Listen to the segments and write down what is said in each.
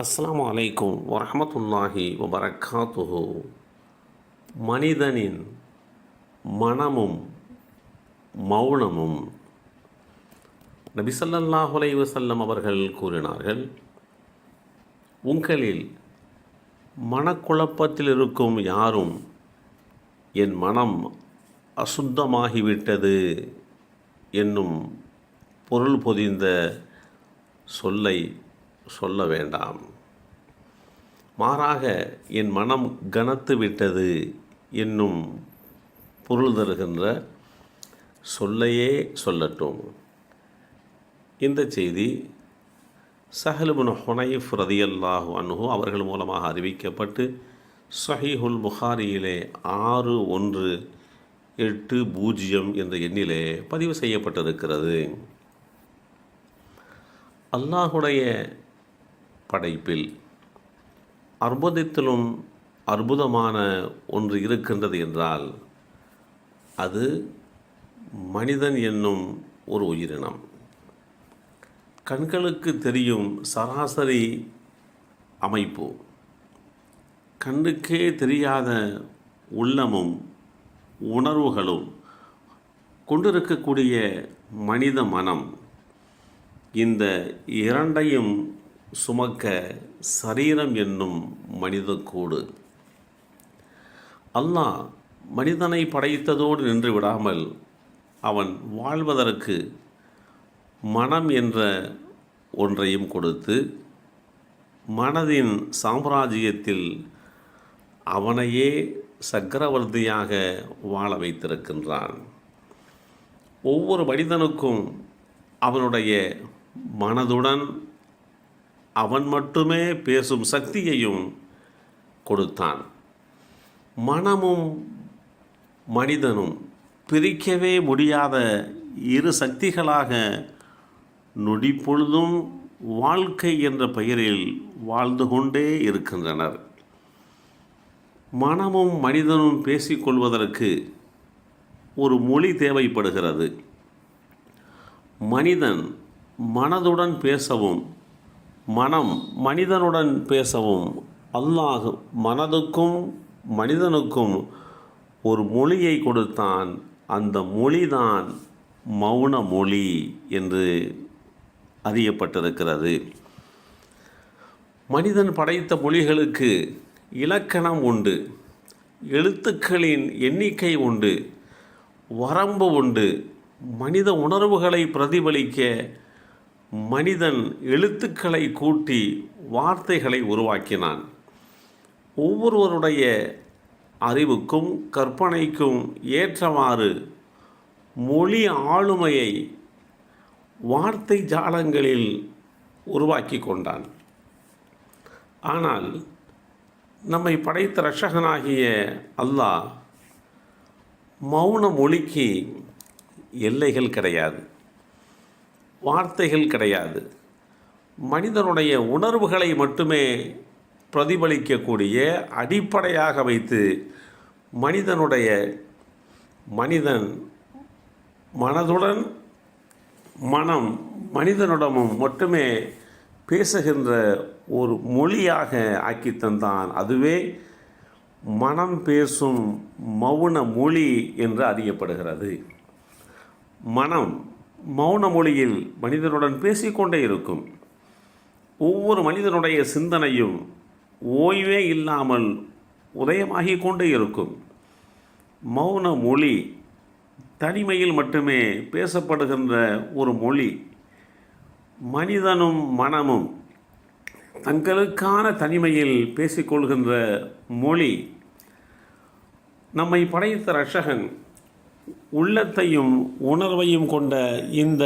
அஸ்லாம் அலைக்கும் வரமத்துல்லாஹி வபரகாத்துஹு. மனிதனின் மனமும் மௌனமும் நபிசல்லாஹுலை வசல்லம் அவர்கள் கூறினார்கள் உங்களில் மனக்குழப்பத்தில் இருக்கும் யாரும் என் மனம் அசுத்தமாகிவிட்டது என்னும் பொருள் பொதிந்த சொல்லை சொல்ல வேண்டாம். மாறாக என் மனம் கனத்து விட்டது என்னும் பொருள் தருகின்ற சொல்லையே சொல்லட்டும். இந்த செய்தி சஹலுபுன் ஹுனைஃப் ரதியல்லாஹு அன்ஹு அவர்கள் மூலமாக அறிவிக்கப்பட்டு சஹிஹுல் புகாரியிலே ஆறு ஒன்று எட்டு பூஜ்ஜியம் என்ற எண்ணிலே பதிவு செய்யப்பட்டிருக்கிறது. அல்லாஹுடைய படைப்பில் அற்புதத்திலும் அற்புதமான ஒன்று இருக்கின்றது என்றால் அது மனிதன் என்னும் ஒரு உயிரினம். கண்களுக்கு தெரியும் சராசரி அமைப்பு. கண்ணுக்கே தெரியாத உள்ளமும் உணர்வுகளும் கொண்டிருக்கக்கூடிய மனித மனம். இந்த இரண்டையும் சுமக்க சரீரம் என்னும் மனித கூடு அல்லாஹ் மனிதனை படைத்ததோடு நின்று விடாமல் அவன் வாழ்வதற்கு மனம் என்ற ஒன்றையும் கொடுத்து மனதின் சாம்ராஜ்யத்தில் அவனையே சக்கரவர்த்தியாக வாழ வைத்திருக்கின்றான். ஒவ்வொரு மனிதனுக்கும் அவனுடைய மனதுடன் அவன் மட்டுமே பேசும் சக்தியையும் கொடுத்தான். மனமும் மனிதனும் பிரிக்கவே முடியாத இரு சக்திகளாக நொடிப்பொழுதும் வாழ்க்கை என்ற பெயரில் வாழ்ந்து கொண்டே இருக்கின்றனர். மனமும் மனிதனும் பேசிக்கொள்வதற்கு ஒரு மொழி தேவைப்படுகிறது. மனிதன் மனதுடன் பேசவும் மனம் மனிதனுடன் பேசவும் அல்லாஹ் மனதுக்கும் மனிதனுக்கும் ஒரு மொழியை கொடுத்தான். அந்த மொழிதான் மௌன மொழி என்று அறியப்பட்டிருக்கிறது. மனிதன் படைத்த மொழிகளுக்கு இலக்கணம் உண்டு எழுத்துக்களின் எண்ணிக்கை உண்டு வரம்பு உண்டு மனித உணர்வுகளை பிரதிபலிக்க மனிதன் எழுத்துக்களை கூட்டி வார்த்தைகளை உருவாக்கினான். ஒவ்வொருவருடைய அறிவுக்கும் கற்பனைக்கும் ஏற்றவாறு மொழி ஆளுமையை வார்த்தை ஜாலங்களில் உருவாக்கி கொண்டான். ஆனால் நம்மை படைத்த ரஷகனாகிய அல்லாஹ் மௌன மொழிக்கு எல்லைகள் கிடையாது. வார்த்தைகள் கிடையாது. மனிதனுடைய உணர்வுகளை மட்டுமே பிரதிபலிக்கக்கூடிய அடிப்படையாக வைத்து மனிதனுடைய மனிதன் மனதுடன் மனம் மனிதனிடமும் மட்டுமே பேசுகின்ற ஒரு மொழியாக ஆக்கி தந்தான் அதுவே மனம் பேசும் மௌன மொழி என்று அறியப்படுகிறது. மனம் மௌன மொழியில் மனிதனுடன் பேசிக்கொண்டே இருக்கும். ஒவ்வொரு மனிதனுடைய சிந்தனையும் ஓய்வே இல்லாமல் உதயமாகி கொண்டே இருக்கும். மௌன மொழி தனிமையில் மட்டுமே பேசப்படுகின்ற ஒரு மொழி. மனிதனும் மனமும் தங்களுக்கான தனிமையில் பேசிக்கொள்கின்ற மொழி. நம்மை படைத்த ரஷகன் உள்ளத்தையும் உணர்வையும் கொண்ட இந்த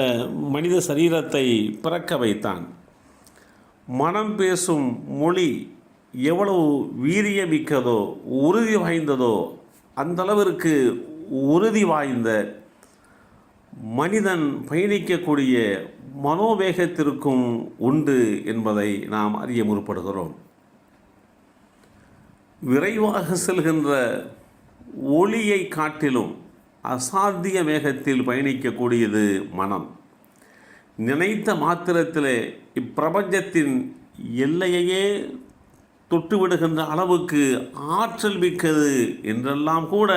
மனித சரீரத்தை பிறக்க வைத்தான். மனம் பேசும் மொழி எவ்வளவு வீரியமிக்கதோ உறுதி வாய்ந்ததோ அந்தளவிற்கு உறுதி வாய்ந்த மனிதன் பயணிக்கக்கூடிய மனோவேகத்திற்கும் உண்டு என்பதை நாம் அறிய முற்படுகிறோம். விரைவாக செல்கின்ற ஒளியை காட்டிலும் அசாத்திய வேகத்தில் பயணிக்கக்கூடியது மனம். நினைத்த மாத்திரத்தில் இப்பிரபஞ்சத்தின் எல்லையையே தொட்டுவிடுகின்ற அளவுக்கு ஆற்றல் மிக்கது என்றெல்லாம் கூட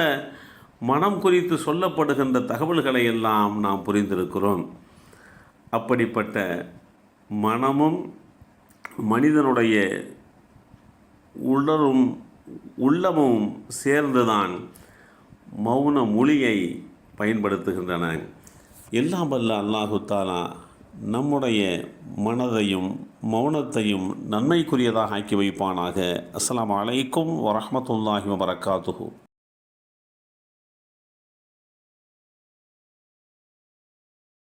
மனம் குறித்து சொல்லப்படுகின்ற தகவல்களை எல்லாம் நாம் புரிந்திருக்கிறோம். அப்படிப்பட்ட மனமும் மனிதனுடைய உடலும் உள்ளமும் சேர்ந்துதான் மௌன மொழியை பயன்படுத்துகின்றன. எல்லாம் வல்ல அல்லாஹு தாலா நம்முடைய மனதையும் மௌனத்தையும் நன்மைக்குரியதாக ஆக்கி வைப்பானாக. அஸ்லாம் அலைக்கும் வரமத்துல்லாஹி வபரகாத்துஹு